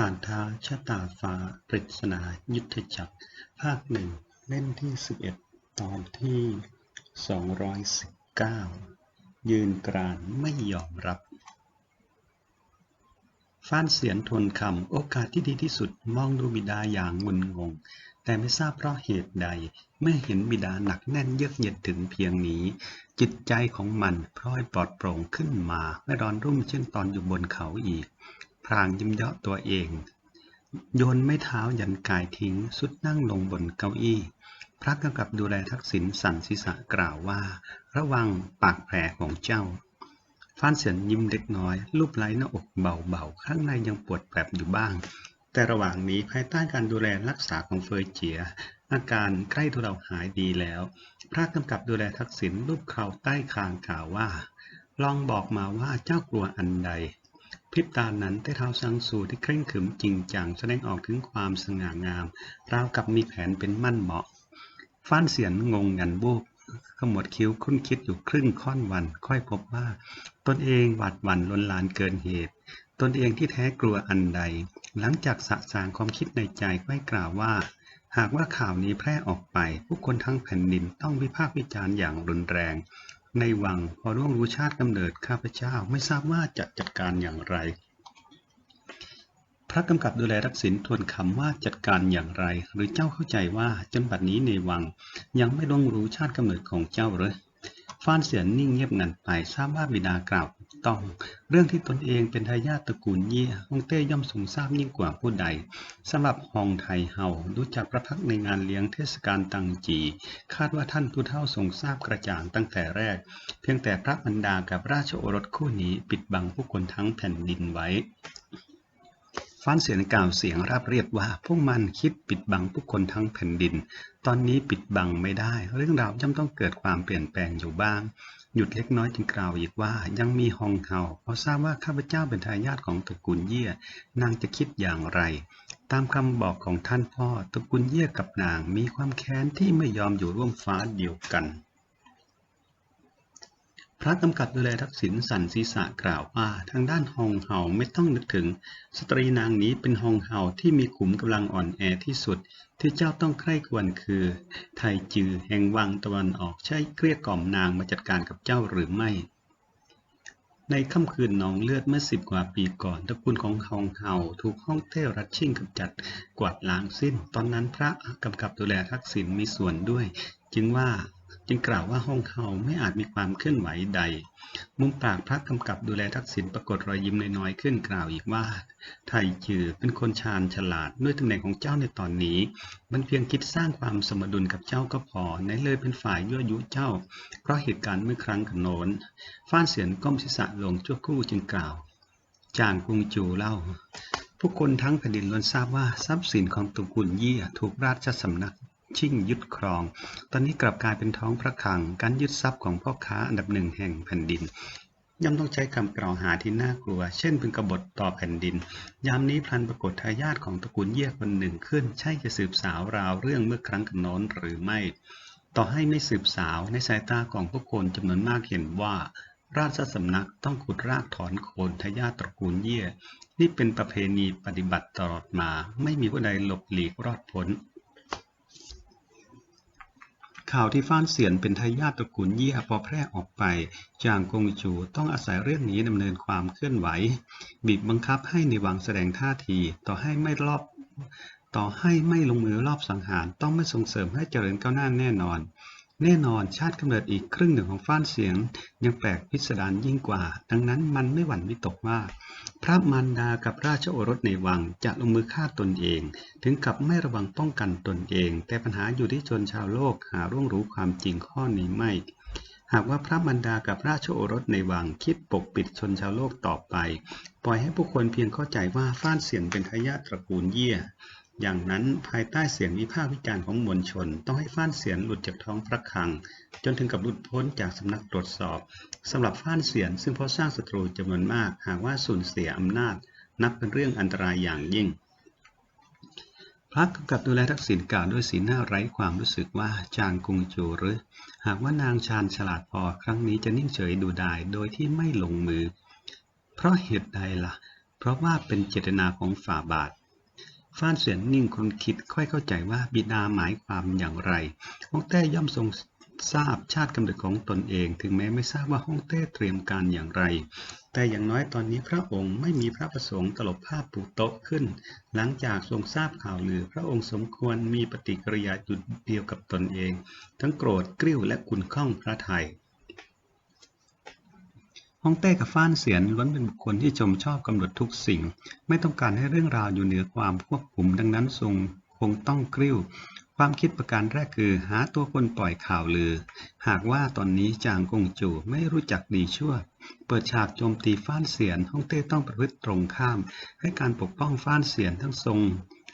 ผ่านทาชะตาฟ้า ปริศนายุทธจักร ภาคหนึ่ง เล่มที่ 11 ตอนที่ 219 ยืนกรานไม่ยอมรับ ฟ้านเสียนทวนคำ โอกาสที่ดีที่สุดมองดูบิดาอย่างงุนงง แต่ไม่ทราบเพราะเหตุใด เมื่อเห็นบิดาหนักแน่นเยือกเย็นถึงเพียงนี้ จิตใจของมันพลอยปลอดโปร่งขึ้นมา ไม่ร้อนรุ่มเช่นตอนอยู่บนเขาอีก พรางยิ้มเยาะตัวเอง โยนไม่เท้ายันกายทิ้ง สุดนั่งลงบนเก้าอี้ พระกำกับดูแลทักษิณสั่นศีรษะกล่าวว่า ระวังปากแผลของเจ้าฟ้านเสียนยิ้มเล็กน้อยรูปไล้หน้าอกเบาๆ ข้างในยังปวดแปรบอยู่บ้าง แต่ระหว่างนี้ภายใต้การดูแลรักษาของเฟยเจีย อาการใกล้ทุเลาหายดีแล้ว พระกำกับดูแลทักษิณรูปเคราใต้คางกล่าวว่า ลองบอกมาว่าเจ้ากลัวอันใด พริบตานั้นใต้เท้าซังซูที่เคร่งขรึมจริงจังแสดงออกถึงความสง่างาม ราวกับมีแผนเป็นมั่นเหมาะ ฟ้านเสียนงงงันบูบขมวดคิ้วคุ้นคิดอยู่ครึ่งค่อนวัน ค่อยพบว่า ตนเองหวาดหวั่นลนลานเกินเหตุ ตนเองที่แท้กลัวอันใด หลังจากสะสางความคิดในใจก็ให้กล่าวว่า หากว่าข่าวนี้แพร่ออกไป ผู้คนทั้งแผ่นดินต้องวิพากษ์วิจารณ์อย่างรุนแรง ในวังพอร่วงรู้ชาติกำเนิดข้าพเจ้าไม่ทราบว่าจะจัดการอย่างไร พระกำกับดูแลรักษิณทวนคำว่าจัดการอย่างไร หรือเจ้าเข้าใจว่าจนบัดนี้ในวัง ยังไม่ร่วงรู้ชาติกำเนิดของเจ้าหรือฟ้านเสียนนิ่งเงียบงันไปทราบว่าบิดากล่าว ต้อง เรื่องที่ตนเองเป็นทายาทตระกูลเยี่ยฮงเต้ย่อมทรงทราบยิ่งกว่าผู้ใดสำหรับฮองไทเฮารู้จักประพักในงานเลี้ยงเทศกาลตังจี คาดว่าท่านผู้เฒ่าทรงทราบกระจ่างตั้งแต่แรก เพียงแต่พระบรรดากับราชโอรสคู่นี้ปิดบังผู้คนทั้งแผ่นดินไว้ฟ้านเสียงกล่าวเสียงราบเรียบว่าพวกมันคิดปิดบังผู้คนทั้งแผ่นดิน ตอนนี้ปิดบังไม่ได้ เรื่องราวย่อมต้องเกิดความเปลี่ยนแปลงอยู่บ้าง หยุดเล็กน้อยจึงกล่าวอีกว่ายังมีฮองเฮาเพราะทราบว่าข้าพเจ้าเป็นทายาทของตระกูลเยี่ยนางจะคิดอย่างไร ตามคำบอกของท่านพ่อตระกูลเยี่ยกับนางมีความแค้นที่ไม่ยอมอยู่ร่วมฟ้าเดียวกัน พระกำกับดูแลทักษิณสันศีษะกล่าวว่าทางด้านฮองเฮาไม่ต้องนึกถึง สตรีนางนี้เป็นฮองเฮาที่มีขุมกำลังอ่อนแอที่สุด ที่เจ้าต้องใคร่ควรคือ ไทจือแห่งวังตะวันออกใช่เกลี้ยกล่อมนางมาจัดการกับเจ้าหรือไม่ในค่ำคืนนองเลือดเมื่อสิบกว่าปีก่อนตระกูลของฮองเฮาถูกฮ่องเต้รัดชิ่งกำจัดกวาดล้างสิ้น ตอนนั้นพระกำกับดูแลทักษิณมีส่วนด้วย จึงว่า จึงกล่าวว่าฮ่องเฮาไม่อาจมีความเคลื่อนไหวใด มุมปากพระกำกับดูแลทักษิณปรากฏรอยยิ้มน้อยๆขึ้นกล่าวอีกว่า ไทจือเป็นคนชาญฉลาดด้วยตำแหน่งของเจ้าในตอนนี้ มันเพียงคิดสร้างความสมดุลกับเจ้าก็พอในเลยเป็นฝ่ายยั่วยุเจ้า เพราะเหตุการณ์เมื่อครั้งกันโน้นฟ้านเสียนก้มศีรษะลงชั่วครู่จึงกล่าว จางกุงจูเล่าผู้คนทั้งแผ่นดินล้วนทราบว่าทรัพย์สินของตระกูลยี่ถูกราชสำนัก ชิ่งยึดครอง ตอนนี้กลับกลายเป็นท้องพระคลัง การยึดทรัพย์ของพ่อค้าอันดับหนึ่งแห่งแผ่นดินย่อมต้องใช้คำกล่าวหาที่น่ากลัว เช่นเป็นกบฏต่อแผ่นดิน ยามนี้พลันปรากฏทายาทของตระกูลเยี่ยคนหนึ่งขึ้น ใช่จะสืบสาวราวเรื่องเมื่อครั้งกันโน้นหรือไม่ ต่อให้ไม่สืบสาวในสายตาของผู้คนจำนวนมากเห็นว่า ราชสำนักต้องขุดรากถอนโคนทายาทตระกูลเยี่ย นี่เป็นประเพณีปฏิบัติตลอดมา ไม่มีผู้ใดหลบหลีกรอดพ้น ข่าวที่ฟ้านเสียนเป็นทายาทตระกูลเยี่ยพอแพร่ออกไป จางกงจูต้องอาศัยเรื่องนี้ดำเนินความเคลื่อนไหว บีบบังคับให้ในวังแสดงท่าที ต่อให้ไม่รอบ ต่อให้ไม่ลงมือรอบสังหาร ต้องไม่ส่งเสริมให้เจริญก้าวหน้าแน่นอน แน่นอนชาติกำเนิดอีกครึ่งหนึ่งของฟ้านเสียง ยังแปลกพิสดารยิ่งกว่า ดังนั้นมันไม่หวั่นวิตกว่า พระมารดากับราชโอรสในวังจะลงมือฆ่าตนเอง ถึงกับไม่ระวังป้องกันตนเอง แต่ปัญหาอยู่ที่ชนชาวโลกหาร่วงรู้ความจริงข้อนี้ไม่ หากว่าพระมารดากับราชโอรสในวังคิดปกปิดชนชาวโลกต่อไป ปล่อยให้ผู้คนเพียงเข้าใจว่าฟ้านเสียงเป็นทายาทตระกูลเยี่ย อย่างนั้นภายใต้เสียงวิพากษ์วิจารณ์ของมวลชน ต้องให้ฟ้านเสียนหลุดจากท้องพระคลัง จนถึงกับหลุดพ้นจากสำนักตรวจสอบ สำหรับฟ้านเสียนซึ่งเพราะสร้างศัตรูจำนวนมาก หากว่าสูญเสียอำนาจ นับเป็นเรื่องอันตรายอย่างยิ่งพระกำกับดูแลทักษิณกล่าวด้วยสีหน้าไร้ความรู้สึกว่าจางกุงจูหรือ หากว่านางชาญฉลาดพอครั้งนี้จะนิ่งเฉยดูดายโดยที่ไม่ลงมือ เพราะเหตุใดล่ะ เพราะว่าเป็นเจตนาของฝ่าบาท ฟ้านเสียนนิ่งคนคิดค่อยเข้าใจว่าบิดาหมายความอย่างไรฮ่องเต้ย่อมทรงทราบชาติกำเนิดของตนเอง ถึงแม้ไม่ทราบว่าฮ่องเต้เตรียมการอย่างไร แต่อย่างน้อยตอนนี้พระองค์ไม่มีพระประสงค์ตลบภาพปูโต๊ะขึ้น หลังจากทรงทราบข่าวลือ พระองค์สมควรมีปฏิกิริยาจุดเดียวกับตนเอง ทั้งโกรธกริ้วและขุนข้องพระไทย ฮ่องเต้กับฟ้านเสียนล้วนเป็นบุคคลที่ชมชอบกำหนดทุกสิ่ง ไม่ต้องการให้เรื่องราวอยู่เหนือความควบคุมดังนั้นทรงคงต้องกริ้ว ความคิดประการแรกคือ หาตัวคนปล่อยข่าวลือ หากว่าตอนนี้จางกงจูไม่รู้จักดีชั่ว เปิดฉากโจมตีฟ้านเสียนฮ่องเต้ต้องประพฤติตรงข้าม ให้การปกป้องฟ้านเสียนทั้งทรง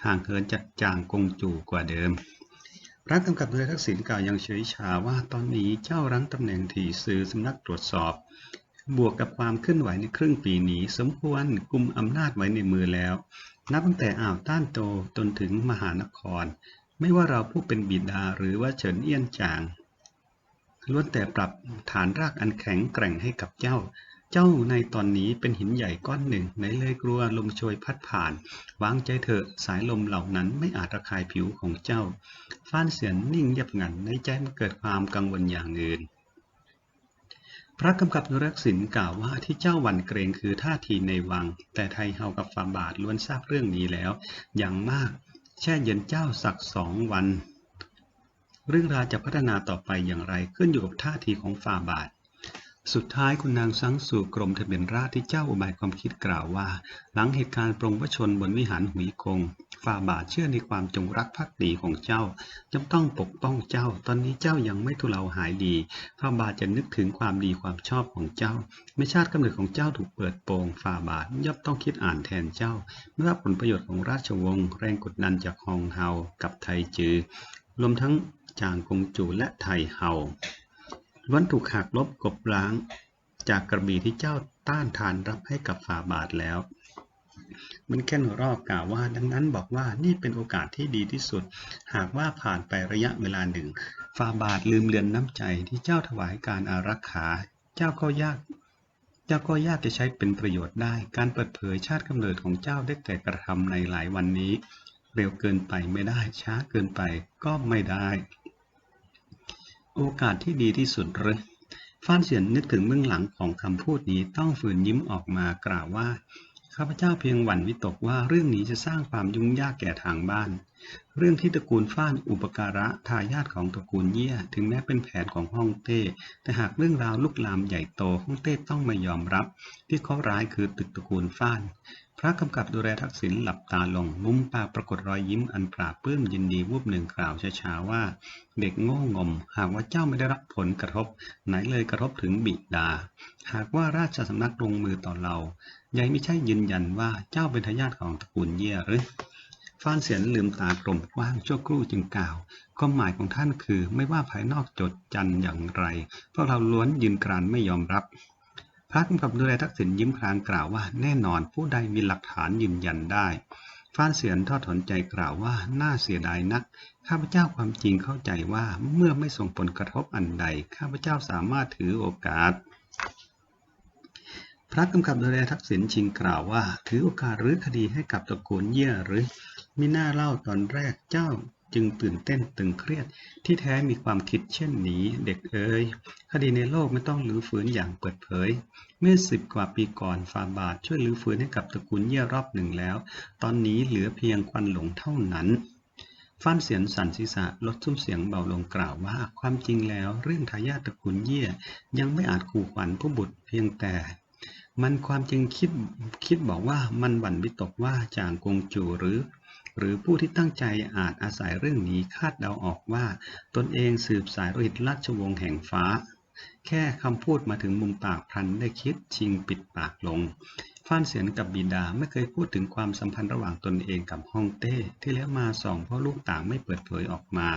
ห่างเหินจากจางกงจูกว่าเดิมพระกำกับโดยทักษิณกล่าวยังเฉยชาว่าตอนนี้เจ้ารั้งตำแหน่งที่สื่อสำนักตรวจสอบ บวกกับความเคลื่อนไหวในครึ่งปีนี้ สมควรกุมอำนาจไว้ในมือแล้ว นับตั้งแต่อ่าวต้านโตจนถึงมหานคร ไม่ว่าเราผู้เป็นบิดาหรือว่าเฉินเอี้ยนจางล้วนแต่ปรับฐานรากอันแข็งแกร่งให้กับเจ้า เจ้าในตอนนี้เป็นหินใหญ่ก้อนหนึ่งไหนเลยกลัวลมโชยพัดผ่าน วางใจเถอะสายลมเหล่านั้นไม่อาจระคายผิวของเจ้า ฟ้านเสียนนิ่งเงียบงันในใจมันเกิดความกังวลอย่างอื่น พระกำกับนรักษิณกล่าวว่าที่เจ้าหวั่นเกรงคือท่าทีในวัง แต่ไทยเฮากับฝาบาทล้วนทราบเรื่องนี้แล้ว อย่างมาก แช่เย็นเจ้าสักสองวัน เรื่องราวจะพัฒนาต่อไปอย่างไรขึ้นอยู่กับท่าทีของฝาบาท สุดท้ายคุณนางสังสู่กรมทะเบียนราษฎรที่เจ้าอุบายความคิดกล่าวว่า หลังเหตุการณ์ปรงพระชนบนวิหารหุยกงฟาบาทเชื่อในความจงรักภักดีของเจ้าจำต้องปกป้องเจ้า ตอนนี้เจ้ายังไม่ทุเลาหายดีฟาบาทจะนึกถึงความดีความชอบของเจ้า ไม่ชาติกำเนิดของเจ้าถูกเปิดโปงฟาบาทย่อมต้องคิดอ่านแทนเจ้าไม่ว่าผลประโยชน์ของราชวงศ์แรงกดดันจากฮองเฮากับไทจือรวมทั้งจางกงจูและไทเฮา ล้วนถูกหักลบกบล้าง จากกระบี่ที่เจ้าต้านทานรับให้กับฟาบาทแล้วมันแค่นรอบกล่าวว่าดังนั้นบอกว่านี่เป็นโอกาสที่ดีที่สุด หากว่าผ่านไประยะเวลาหนึ่งฟาบาทลืมเลือนน้ำใจที่เจ้าถวายการอารักขา เจ้าก็ยาก เจ้าก็ยากจะใช้เป็นประโยชน์ได้ การเปิดเผยชาติกำเนิดของเจ้าได้แต่กระทำในหลายวันนี้ เร็วเกินไปไม่ได้ช้าเกินไปก็ไม่ได้ โอกาสที่ดีที่สุดหรือฟ้านเสียนนึกถึงเบื้องหลังของคำพูดนี้ต้องฝืนยิ้มออกมากล่าวว่า ข้าพเจ้าเพียงหวั่นวิตกว่าเรื่องนี้จะสร้างความยุ่งยากแก่ทางบ้าน เรื่องที่ตระกูลฟ้านอุปการะทายาทของตระกูลเยี่ยถึงแม้เป็นแผนของฮ่องเต้ แต่หากเรื่องราวลุกลามใหญ่โตฮ่องเต้ต้องไม่ยอมรับ ที่ข้อร้ายคือตึกตระกูลฟ้าน พระกำกับดูแลทักษิณหลับตาลง มุมปากปรากฏรอยยิ้มอันปราบปื้มยินดีวูบหนึ่งกล่าวช้าๆว่า เด็กโง่งม หากว่าเจ้าไม่ได้รับผลกระทบ ไหนเลยกระทบถึงบิดา หากว่าราชสำนักลงมือต่อเรายายไม่ใช่ยืนยันว่าเจ้าเป็นทายาทของตระกูลเย่หรือ ฟ้านเสียนลืมตากลมกว้างชั่วครู่จึงกล่าวความหมายของท่านคือไม่ว่าภายนอกจดจันอย่างไรพวกเราล้วนยืนกรานไม่ยอมรับพระกำกับดูแลทักษิณยิ้มพลางกล่าวว่าแน่นอนผู้ใดมีหลักฐานยืนยันได้ฟ้านเสียนทอดถอนใจกล่าวว่าน่าเสียดายนัก ข้าพเจ้าความจริงเข้าใจว่าเมื่อไม่ส่งผลกระทบอันใด ข้าพเจ้าสามารถถือโอกาส พระกำกับดูแลทักษิณชิงกล่าวว่า ถือโอกาสรื้อคดีให้กับตระกูลเยี่ยหรือ มิน่าเล่าตอนแรกเจ้าจึงตื่นเต้นตึงเครียดที่แท้มีความคิดเช่นนี้เด็กเอ๋ยคดีในโลกไม่ต้องรื้อฟื้นอย่างเปิดเผย เมื่อสิบกว่าปีก่อนฟาบาทช่วยรื้อฟื้นให้กับตระกูลเยี่ยรอบหนึ่งแล้ว ตอนนี้เหลือเพียงควันหลงเท่านั้นฟ้านเสียนสันศีรษะลดซุ้มเสียงเบาลงกล่าวว่าความจริงแล้ว เรื่องทายาทตระกูลเยี่ยยังไม่อาจขู่ขวัญผู้บุตรเพียงแต่มันความจริงคิดคิดบอกว่ามันหวั่นวิตกว่าจางกงจูหรือ หรือผู้ที่ตั้งใจอาจอาศัยเรื่องนี้คาดเดาออกว่า ตนเองสืบสายโลหิตราชวงศ์แห่งฟ้า แค่คำพูดมาถึงมุมปากพลันได้คิดชิงปิดปากลง ฟ้านเสียนกับบิดาไม่เคยพูดถึงความสัมพันธ์ระหว่างตนเองกับฮ่องเต้ ที่แล้วมาสองพ่อลูกต่างไม่เปิดเผยออกมา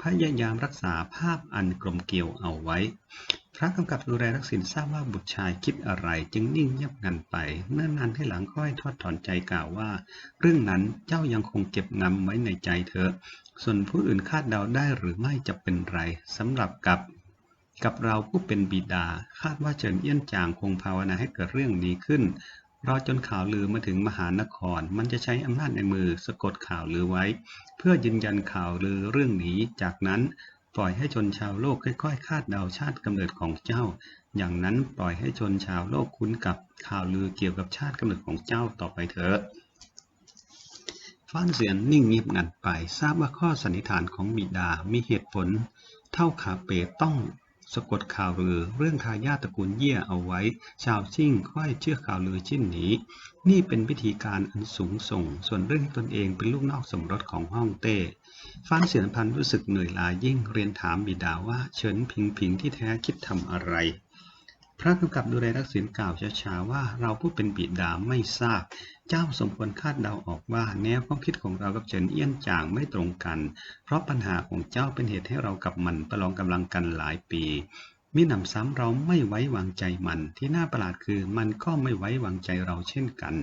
พยายามรักษาภาพอันกลมเกลียวเอาไว้ พระกำกับดูแลทักษิณทราบว่าบุตรชายคิดอะไรจึงนิ่งเงียบงันไป เนิ่นนานให้หลังค่อยทอดถอนใจกล่าวว่า เรื่องนั้นเจ้ายังคงเก็บงำไว้ในใจเถอะ ส่วนผู้อื่นคาดเดาได้หรือไม่จะเป็นไรสำหรับกับกับเราผู้เป็นบิดา คาดว่าเจินเอี้ยนจางคงภาวนาให้เกิดเรื่องนี้ขึ้น รอจนข่าวลือมาถึงมหานคร มันจะใช้อำนาจในมือสะกดข่าวลือไว้ เพื่อยืนยันข่าวลือเรื่องนี้ จากนั้นปล่อยให้ชนชาวโลกค่อยๆ คาดเดาชาติกำเนิดของเจ้า อย่างนั้นปล่อยให้ชนชาวโลกคุ้นกับข่าวลือเกี่ยวกับชาติกำเนิดของเจ้าต่อไปเถอะฟ้านเสียนนิ่งเงียบงันไปทราบว่าข้อสันนิษฐานของบิดามีเหตุผล เท่าขาเปต้อง สะกดข่าวลือ เรื่องทายาทตระกูลเย่ยเอาไว้ ชาวชิ่งค่อยเชื่อข่าวลือชิ้นนี้ นี่เป็นวิธีการอันสูงส่ง ส่วนเรื่องที่ตนเองเป็นลูกนอกสมรสของฮ่องเต้ฟ้านเสียนพันรู้สึกเหนื่อยล้ายิ่งเรียนถามบิดาว่าเฉินพิงพิงที่แท้คิดทำอะไร พระกำกับดูแลทักษิณกล่าวช้าๆว่าเราผู้เป็นบิดาไม่ทราบ เจ้าสมควรคาดเดาออกว่า แนวความคิดของเรากับเฉินเอี้ยนจางไม่ตรงกัน เพราะปัญหาของเจ้าเป็นเหตุให้เรากับมันประลองกำลังกันหลายปีมิหนำซ้ำเราไม่ไว้วางใจมัน ที่น่าประหลาดคือมันก็ไม่ไว้วางใจเราเช่นกัน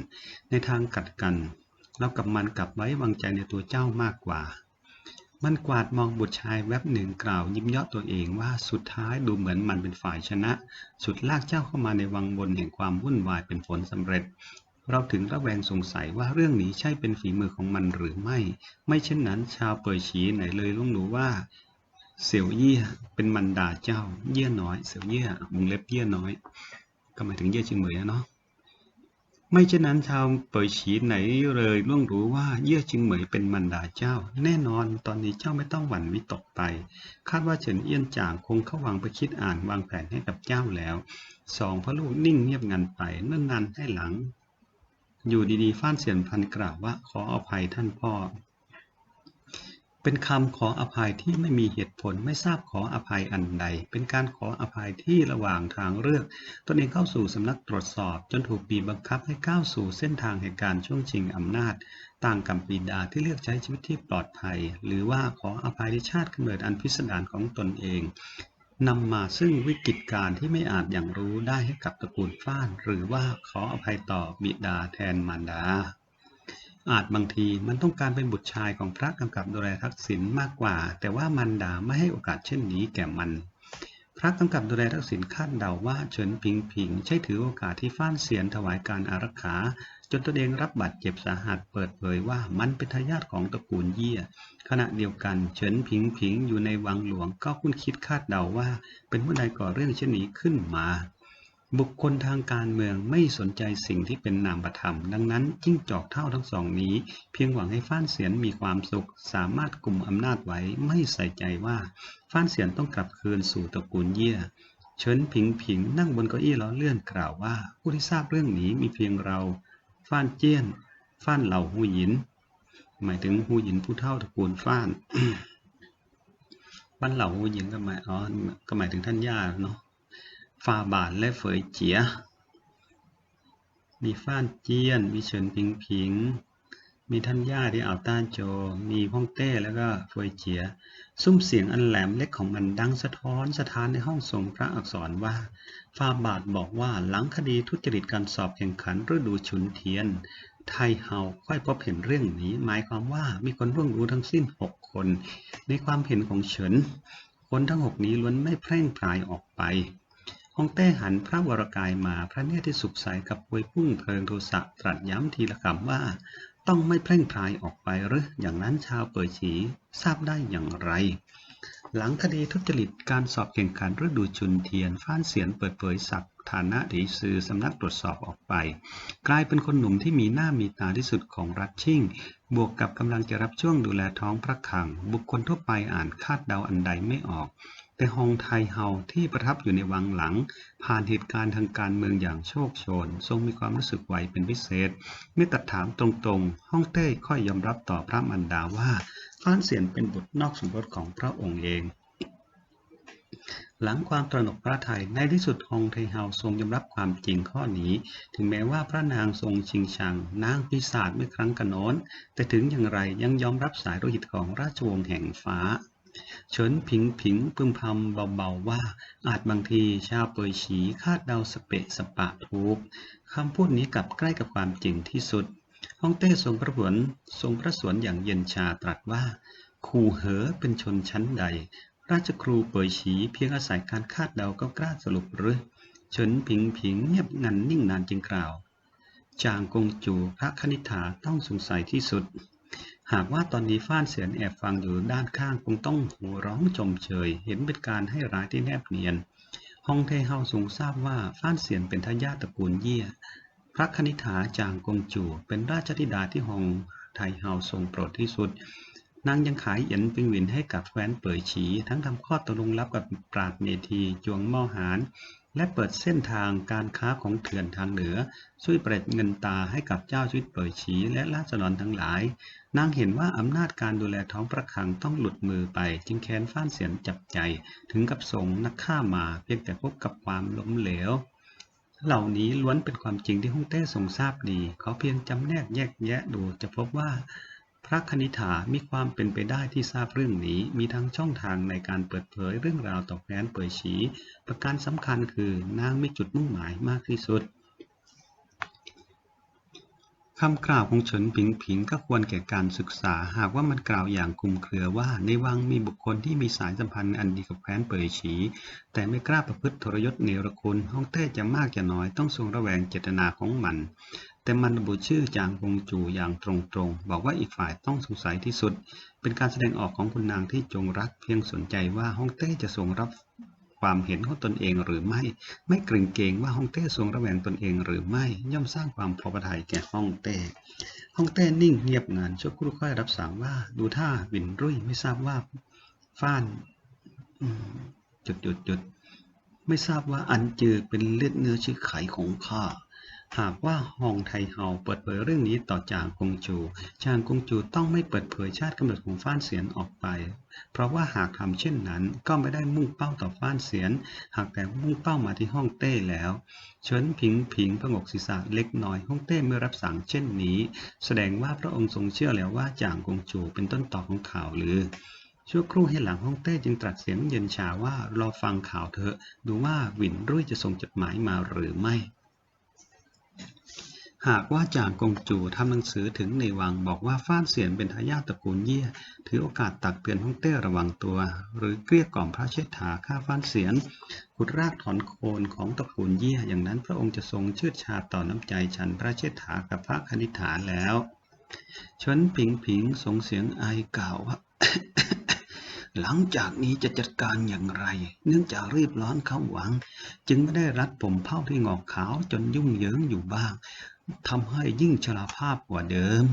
ในทางกัดกัน เรากับมันกลับไว้วางใจในตัวเจ้ามากกว่า มันกวาดมองบุตรชายแวบหนึ่งกล่าวยิ้มเยาะตัวเองว่าสุดท้ายดูเหมือนมันเป็นฝ่ายชนะ สุดลากเจ้าเข้ามาในวังบนแห่งความวุ่นวายเป็นผลสำเร็จ เราถึงระแวงสงสัยว่าเรื่องนี้ใช่เป็นฝีมือของมันหรือไม่ ไม่เช่นนั้น ชาวเปยฉีไหนเลยลุงรู้ว่า เสี่ยวเยี่ยเป็นมันดาเจ้า เยี่ยน้อย เสี่ยวเยี่ยวงเล็บเยี่ยน้อย ก็หมายถึงเยี่ยชิงเหมยนะเนาะ ไม่เช่นนั้นชาวเปยฉีไหนเลยล่วงรู้ว่าเยื่อจิงเหมยเป็นมันดาเจ้า แน่นอนตอนนี้เจ้าไม่ต้องหวั่นวิตกไป คาดว่าเฉินเอี้ยนจ่างคงเข้าวังไปคิดอ่านวางแผนให้กับเจ้าแล้วสองพระลูกนิ่งเงียบงันไปเนื่นนานให้หลัง อยู่ดีๆฟ้านเสียนพันกล่าวว่าขออภัยท่านพ่อ เป็นคำขออภัยที่ไม่มีเหตุผลไม่ทราบขออภัยอันใด เป็นการขออภัยที่ระหว่างทางเลือก ตนเองเข้าสู่สำนักตรวจสอบ จนถูกบีบบังคับให้ก้าวสู่เส้นทางแห่งการช่วงชิงอำนาจ ต่างกับบิดาที่เลือกใช้ชีวิตที่ปลอดภัย หรือว่าขออภัยที่ชาติกำเนิดอันพิสดารของตนเองนำมาซึ่งวิกฤตการณ์ที่ไม่อาจอย่างรู้ได้ให้กับตระกูลฟ้าน หรือว่าขออภัยต่อบิดาแทนมารดา อาจบางทีมันต้องการเป็นบุตรชายของพระกำกับดูแลทักษิณมากกว่า แต่ว่ามารดาไม่ให้โอกาสเช่นนี้แก่มัน พระกำกับดูแลทักษิณคาดเดาว่าเฉินผิงผิง ใช่ถือโอกาสที่ฟ้านเสียนถวายการอารักขาจนตนเองรับบาดเจ็บสาหัสเปิดเผยว่ามันเป็นทายาทของตระกูลเยี่ย ขณะเดียวกันเฉินผิงผิงอยู่ในวังหลวงก็คุ้นคิดคาดเดาว่า เป็นผู้ใดก่อเรื่องเช่นนี้ขึ้นมา บุคคลทางการเมืองไม่สนใจสิ่งที่เป็นนามธรรม ดังนั้นจิ้งจอกเท่าทั้งสองนี้ เพียงหวังให้ฟ้านเสียนมีความสุข สามารถกลุ่มอำนาจไว้ไม่ใส่ใจว่าฟ้านเสียนต้องกลับคืนสู่ตระกูลเยี่ยเฉินผิงผิงนั่งบนเก้าอี้ล้อเลื่อนกล่าวว่า ผู้ที่ทราบเรื่องนี้มีเพียงเราฟ้านเจี้ยนฟ้านเหล่าหูหยิน หมายถึงหูหยินผู้เท่าตระกูลฟ้านบ้านเหล่าหูหยินก็หมายอ๋อก็หมายถึงท่านย่าเนาะ ฟาบาทและเฟยเจีย มีฟ้านเจียน มีเฉินผิงผิง มีท่านย่าที่อ่าวต้านโจ มีฮ่องเต้แล้วก็เฟยเจีย ซุ้มเสียงอันแหลมเล็กของมันดังสะท้อนสถานในห้องทรงพระอักษรว่าฟาบาทบอกว่าหลังคดีทุจริตการสอบแข่งขันฤดูฉุนเทียนไทเฮาค่อยพบเห็นเรื่องนี้ หมายความว่ามีคนร่วงรู้ทั้งสิ้นหกคน ในความเห็นของเฉิน คนทั้งหกนี้ล้วนไม่แพร่งพรายออกไป องเต้หันพระวรกายมาพระเนตรที่สุขใสกับปวยพุ่งเพลิงโทสะตรัสย้ำทีละคำว่า ต้องไม่แพร่งพรายออกไปหรืออย่างนั้นชาวเปิดฉีทราบได้อย่างไร หลังคดีทุจริตการสอบแข่งขันฤดูชุนเทียนฟ้านเสียนเปิดเผยศักดิ์ฐานะถีซือสำนักตรวจสอบออกไป กลายเป็นคนหนุ่มที่มีหน้ามีตาที่สุดของรัฐชิ่ง บวกกับกำลังจะรับช่วงดูแลท้องพระคลัง บุคคลทั่วไปอ่านคาดเดาอันใดไม่ออก แต่ฮองไทเฮาที่ประทับอยู่ในวังหลัง ผ่านเหตุการณ์ทางการเมืองอย่างโชคโชน ทรงมีความรู้สึกไวเป็นพิเศษเมื่อตัดถามตรงๆฮ่องเต้ค่อยยอมรับต่อพระมันดาว่าฟ้านเสียนเป็นบุตรนอกสมรสของพระองค์เองหลังความตระหนกพระไทยในที่สุดฮองไทเฮาทรงยอมรับความจริงข้อนี้ ถึงแม้ว่าพระนางทรงชิงชัง นางปีศาจเมื่อครั้งกันโน้น แต่ถึงอย่างไรยังยอมรับสายโลหิตของราชวงศ์แห่งฟ้า เฉินผิงผิงพึมพำเบาๆว่า อาจบางทีชาวเปยฉีคาดเดาสเปะสปะทุกคำพูดนี้กลับใกล้กับความจริงที่สุดฮ่องเต้ทรงพระผลทรงพระสวนอย่างเย็นชาตรัสว่าคู่เหอเป็นชนชั้นใด ราชครูเปยฉีเพียงอาศัยการคาดเดาก็กล้าสรุปหรือเฉินผิงผิงเงียบงันนิ่งนานจึงกล่าว จางกงจูพระคณิษฐาต้องสงสัยที่สุด หากว่าตอนนี้ฟ้านเสียนแอบฟังอยู่ด้านข้างคงต้องหัวร้องจมเชย เห็นเป็นการให้ร้ายที่แนบเนียนฮองเทเฮาทรงทราบว่าฟ้านเสียนเป็นทายาทตระกูลเยี่ย พระคณิษฐาจางกงจูเป็นราชธิดาที่ฮองไทเฮาทรงโปรดที่สุด นางยังขายเหรียญปิงหวินให้กับแฟนเปิดฉี ทั้งทำข้อตกลงลับกับปราดเมธีจวงม่อหาน และเปิดเส้นทางการค้าของเถื่อนทางเหนือ ช่วยเปรตเงินตาให้กับเจ้าชีวิตเปิดฉีและราษฎรทั้งหลาย นางเห็นว่าอำนาจการดูแลท้องประคังต้องหลุดมือไป จึงแค้นฟ้านเสียนจับใจ ถึงกับส่งนักฆ่ามาเพียงแต่พบกับความล้มเหลวเหล่านี้ล้วนเป็นความจริงที่ฮ่องเต้ทรงทราบดี เขาเพียงจำแนกแยกแยะดูจะพบว่า พระคณิษฐามีความเป็นไปได้ที่ทราบเรื่องนี้ มีทั้งช่องทางในการเปิดเผยเรื่องราวต่อแคว้นเปยฉี ประการสำคัญคือนางมีจุดมุ่งหมายมากที่สุด คำกล่าวของเฉินผิงผิงก็ควรแก่การศึกษา หากว่ามันกล่าวอย่างคลุมเครือว่าในวังมีบุคคลที่มีสายสัมพันธ์อันดีกับแคว้นเปยฉี แต่ไม่กล้าประพฤติทรยศเนรคุณฮ่องเต้จะมากจะน้อยต้องทรงระแวงเจตนาของมัน แต่มันระบุชื่อจางกงจูอย่างตรงๆ บอกว่าอีกฝ่ายต้องสงสัยที่สุด เป็นการแสดงออกของคุณนางที่จงรักเพียงสนใจว่าฮ่องเต้จะทรงรับ ความเห็นของตนเองหรือไม่ ไม่เกรงเกรงว่าฮ่องเต้ทรงระแวงตนเองหรือไม่ ย่อมสร้างความพอประทัยแก่ฮ่องเต้ฮ่องเต้นิ่งเงียบงานชั่วครู่ค่อยรับสั่งว่า ดูท่าวินรุ่ยไม่ทราบว่าฟ้านจุดจุดจุดไม่ทราบว่าอันจือเป็นเลือดเนื้อชื่อไขของข้า หากว่าฮองไทเฮาเปิดเผยเรื่องนี้ต่อจางกงจู จางกงจูต้องไม่เปิดเผยชาติกำเนิดของฟ้านเสียนออกไป เพราะว่าหากทำเช่นนั้นก็ไม่ได้มุ่งเป้าต่อฟ้านเสียน หากแต่มุ่งเป้ามาที่ห้องเต้แล้วเฉินผิงผิงประงกศีรษะเล็กน้อยห้องเต้เมื่อรับสั่งเช่นนี้ แสดงว่าพระองค์ทรงเชื่อแล้วว่าจางกงจูเป็นต้นต่อของข่าวลือชั่วครู่ให้หลังฮ่องเต้จึงตรัสเสียงเย็นชาว่ารอฟังข่าวเถอะ ดูว่าหวินรุ่ยจะส่งจดหมายมาหรือไม่ หากว่าจางกงจูทำหนังสือถึงในวังบอกว่าฟ้านเสียนเป็นทายาทตระกูลเยี่ยถือโอกาสตักเตือนฮ่องเต้ระวังตัว หรือเกลี้ยกล่อมพระเชษฐาฆ่าฟ้านเสียนขุดรากถอนโคนของตระกูลเยี่ยอย่างนั้นพระองค์จะทรงเชื่อชาต่อน้ำใจฉันพระเชษฐากับพระคณิฐาแล้วชนผิงผิงส่งเสียงไอกล่าวว่า หลังจากนี้จะจัดการอย่างไร เนื่องจากรีบร้อนเข้าหวัง จึงไม่ได้รัดผมเผ้าที่งอกขาวจนยุ่งเหยิงอยู่บ้างทำให้ยิ่งชราภาพกว่าเดิม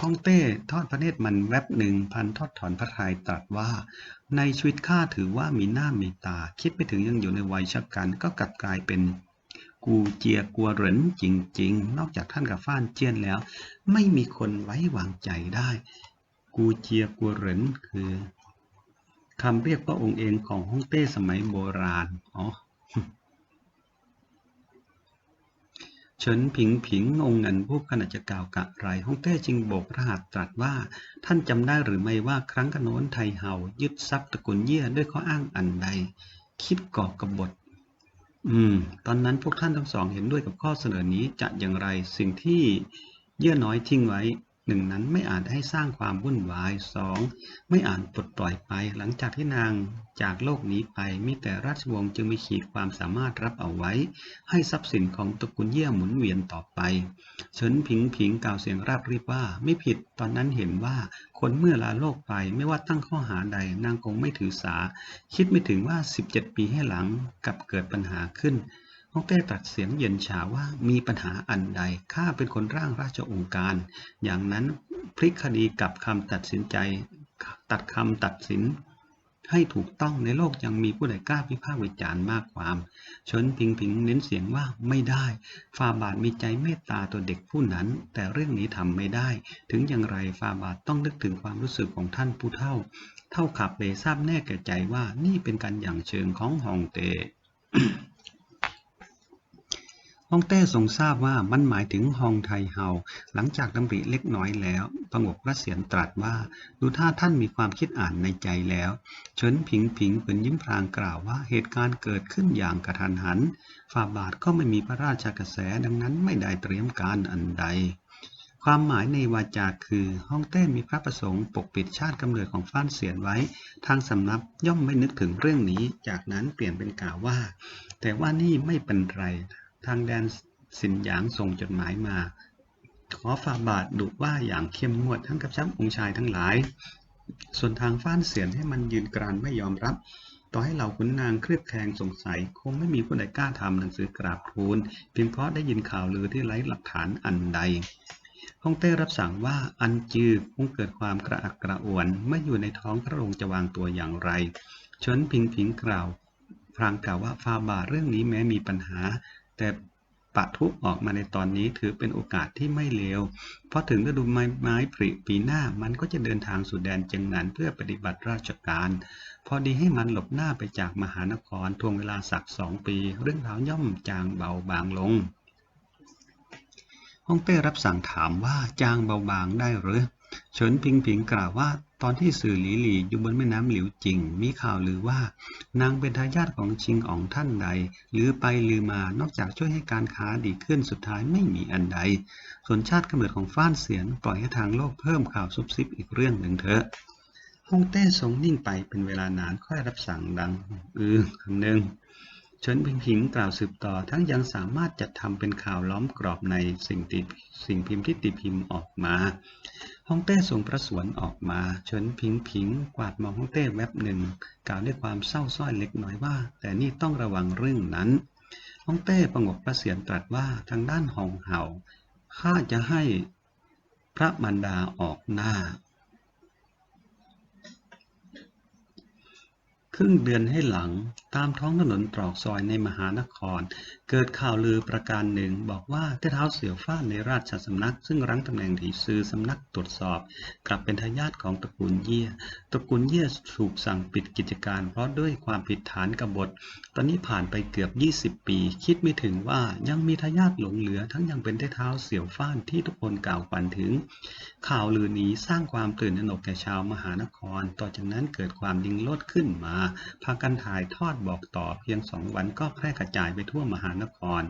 ฮ่องเต้ทอดพระเนตรมันแวบหนึ่งพันทอดถอนพระทัยตรัสว่า ในชีวิตข้าถือว่ามีหน้ามีตา คิดไปถึงยังอยู่ในวัยชะกันก็กลับกลายเป็นกูเจียกัวเหรินจริง ๆ นอกจากท่านกับฟ้านเจียนแล้ว ไม่มีคนไว้วางใจได้ กูเจียกัวเหรินคือคำเรียกพระองค์เองของฮ่องเต้สมัยโบราณ อ๋อเฉินผิงผิงองงเงินผู้ขณะจะกล่าวกะไรฮ่องเต้จึงโบกพระหัตถ์ตรัสว่า ท่านจำได้หรือไม่ว่าครั้งกระโน้นไทยเฮายึดทรัพย์ตระกูลเยี่ยด้วยข้ออ้างอันใด คิดก่อกบฏ อืม ตอนนั้นพวกท่านทั้งสองเห็นด้วยกับข้อเสนอนี้จะอย่างไรสิ่งที่เยื่อน้อยทิ้งไว้ หนึ่งนั้นไม่อาจให้สร้างความวุ่นวายสองไม่อาจปลดปล่อยไป หลังจากที่นางจากโลกนี้ไป มีแต่ราชวงศ์จึงมีขีดความสามารถรับเอาไว้ ให้ทรัพย์สินของตระกูลเยี่ยหมุนเวียนต่อไป เฉินผิงผิงกล่าวเสียงราบรีบว่า ไม่ผิดตอนนั้นเห็นว่าคนเมื่อลาโลกไปไม่ว่าตั้งข้อหาใด นางคงไม่ถือสา คิดไม่ถึงว่า 17 ปีให้หลังกลับเกิดปัญหาขึ้น ฮ่องเต้ตรัสเสียงเย็นฉาว่ามีปัญหาอันใด ข้าเป็นคนร่างราชองค์การ อย่างนั้นพลิกคดีกับคำตัดสินใจ ตัดคำตัดสิน ให้ถูกต้องในโลกยังมีผู้ใดกล้าพิพากษ์วิจารณ์มากความ ชนพิงพิงเน้นเสียงว่าไม่ได้ฟาบาทมีใจเมตตาตัวเด็กผู้นั้น แต่เรื่องนี้ทำไม่ได้ ถึงอย่างไรฟาบาทต้องนึกถึงความรู้สึกของท่านผู้เฒ่า เท่าขับเบทราบแน่แก่ใจว่านี่เป็นการอย่างเชิงของฮองเต้ ฮ่องเต้ทรงทราบว่ามันหมายถึงฮองไทเฮา หลังจากดำริเล็กน้อยแล้วพงกพระเสียรตรัสว่า ดูท่าท่านมีความคิดอ่านในใจแล้ว เฉินผิงผิงเปินยิ้มพลางกล่าวว่าเหตุการณ์เกิดขึ้นอย่างกระทันหัน ฝ่าบาทก็ไม่มีพระราชกระแสดังนั้นไม่ได้เตรียมการอันใดความหมายในวาจาคือฮ่องเต้มีพระประสงค์ปกปิดชาติกำเนิดของฟ้านเสียนไว้ ทางสำนักย่อมไม่นึกถึงเรื่องนี้ จากนั้นเปลี่ยนเป็นกล่าวว่า แต่ว่านี่ไม่เป็นไร ทางแดนสินหยางส่งจดหมายมา ขอฝ่าบาทดุว่าอย่างเข้มงวดทั้งกับชับองค์ชายทั้งหลาย ส่วนทางฟ้านเสียนให้มันยืนกรานไม่ยอมรับ ต่อให้เหล่าขุนนางเครียดแคลงสงสัย คงไม่มีผู้ใดกล้าทำหนังสือกราบทูลเพียงเพราะได้ยินข่าวลือที่ไร้หลักฐานอันใดฮ่องเต้รับสั่งว่าอันจือคงเกิดความกระอักกระอ่วนเมื่ออยู่ในท้องพระองค์จะวางตัวอย่างไรชนพิงพิงกล่าวพรางกล่าวว่าฟาบาทเรื่องนี้แม้มีปัญหา แต่ปะทุออกมาในตอนนี้ถือเป็นโอกาสที่ไม่เลว เพราะถึงฤดูไม้ไม้ผลิปีหน้ามันก็จะเดินทางสู่แดนเจียงหนานเพื่อปฏิบัติราชการ พอดีให้มันหลบหน้าไปจากมหานครทวงเวลาสักสองปี เรื่องราวย่อมจางเบาบางลงฮ่องเต้รับสั่งถามว่าจางเบาบางได้หรือเฉินพิงผิงกล่าวว่า ตอนที่สื่อหลีหลีอยู่บนแม่น้ำหลิวจิง มีข่าวลือว่า นางเป็นทายาทของชิงอ๋องท่านใดลือไปลือมานอกจากช่วยให้การค้าดีขึ้นสุดท้ายไม่มีอันใด ส่วนชาติกำเนิดของฟ้านเสียนปล่อยให้ทางโลกเพิ่มข่าวซุบซิบอีกเรื่องหนึ่งเถอะฮ่องเต้ทรงนิ่งไปเป็นเวลานานค่อยรับสั่งดังอือคำหนึ่งเฉินพิงผิงกล่าวสืบต่อทั้งยังสามารถจัดทำเป็นข่าวล้อมกรอบในสิ่งตีสิ่งพิมพ์ที่ตีพิมพ์ออกมา ฮ่องเต้ส่งพระสวนออกมาเฉินพิงผิง กวาดมองฮ่องเต้แวบหนึ่ง กล่าวด้วยความเศร้าส้อยเล็กน้อยว่า แต่นี่ต้องระวังเรื่องนั้นฮ่องเต้ประงบพระเสียรตรัสว่าทางด้านหองเห่าข้าจะให้พระมารดาออกหน้า ครึ่งเดือนให้หลัง ตามท้องถนนตรอกซอยในมหานคร เกิดข่าวลือประการหนึ่ง บอกว่าเท้าเสี่ยวฟ้าในราชสำนัก ซึ่งรั้งตำแหน่งที่ซื้อสำนักตรวจสอบ กลับเป็นทายาทของตระกูลเย่ยตระกูลเย่ยถูกสั่งปิดกิจการ เพราะด้วยความผิดฐานกบฏ ตอนนี้ผ่านไปเกือบ 20 ปี คิดไม่ถึงว่ายังมีทายาทหลงเหลือ ทั้งยังเป็นเท้าเสี่ยวฟ้านที่ทุกคนกล่าวขวัญถึง ข่าวลือนี้สร้างความตื่นตระหนกแก่ชาวมหานคร ต่อจากนั้นเกิดความยิงโลดขึ้นมา พากันถ่ายทอดบอกต่อเพียงสองวันก็แพร่กระจายไปทั่วมหานคร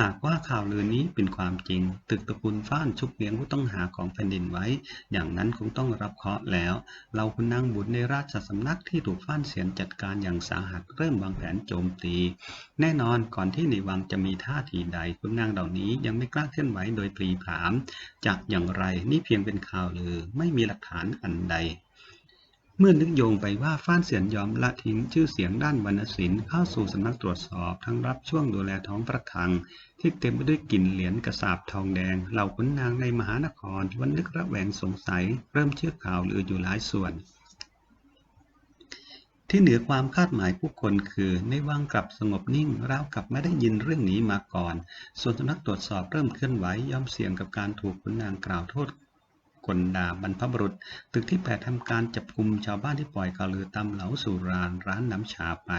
หากว่าข่าวลือนี้เป็นความจริง ตึกตระกูลฟ้านชุบเลี้ยงผู้ต้องหาของแผ่นดินไว้ อย่างนั้นคงต้องรับเคราะห์แล้ว เราคุณนางบุตรในราชสำนักที่ถูกฟ้านเสียนจัดการอย่างสาหัสเริ่มวางแผนโจมตี แน่นอนก่อนที่ในวังจะมีท่าทีใดคุณนางเหล่านี้ยังไม่กล้าเคลื่อนไหวโดยปรีผามจากอย่างไรนี่เพียงเป็นข่าวลือไม่มีหลักฐานอันใด เมื่อนึกโยงไปว่าฟ้านเสียนยอมละทิ้งชื่อเสียงด้านวรรณศิลป์เข้าสู่สำนักตรวจสอบทั้งรับช่วงดูแลท้องพระคัง ที่เต็มไปด้วยกลิ่นเหรียญกระสาบทองแดง เหล่าขุนนางในมหานครวันนึกระแวงสงสัย เริ่มเชื่อข่าวลืออยู่หลายส่วน ที่เหนือความคาดหมายผู้คนคือในวังกลับสงบนิ่งราวกับไม่ได้ยินเรื่องนี้มาก่อน ส่วนสำนักตรวจสอบเริ่มเคลื่อนไหวยอมเสี่ยงกับการถูกขุนนางกล่าวโทษ กลด่าบรรพบุรุษ ตึกที่แปดทำการจับกลุ่มชาวบ้านที่ปล่อยข่าวลือตามเหลาสุรานร้านน้ำชาไป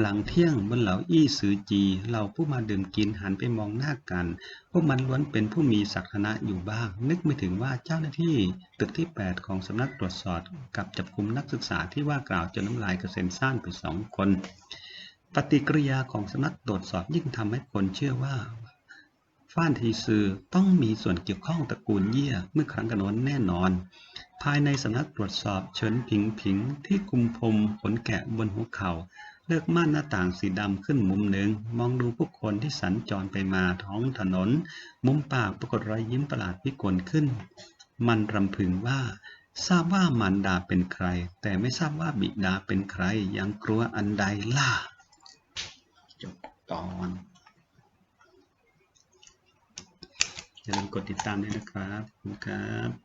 หลังเที่ยงบนเหลาอี้ซือจีเหล่าผู้มาดื่มกินหันไปมองหน้ากัน พวกมันล้วนเป็นผู้มีศักดิ์นะอยู่บ้าง นึกไม่ถึงว่าเจ้าหน้าที่ ตึกที่ 8 ของสำนักตรวจสอบกับจับกลุ่มนักศึกษาที่ว่ากล่าวจนน้ำลายกระเซ็นซ่านไปสองคน ปฏิกิริยาของสำนักตรวจสอบยิ่งทำให้คนเชื่อว่า ฟ้านทีซือต้องมีส่วนเกี่ยวข้องตระกูลเยี่ยเมื่อครั้งกันนั้นแน่นอน ภายในสำนักตรวจสอบเฉินผิงผิงที่กุมพรมขนแกะบนหัวเขา่าเลิกม่านหน้าต่างสีดำขึ้นมุมหนึ่ง มองดูผู้คนที่สัญจรไปมาท้องถนน มุมปากปรากฏรอยยิ้มประหลาดพิกลขึ้น มันรำพึงว่า ทราบว่ามันดาเป็นใคร แต่ไม่ทราบว่าบิดาเป็นใครยังกลัวอันใดล่ะ จบตอน อย่าลืมกดติดตามด้วยนะครับขอบคุณครับ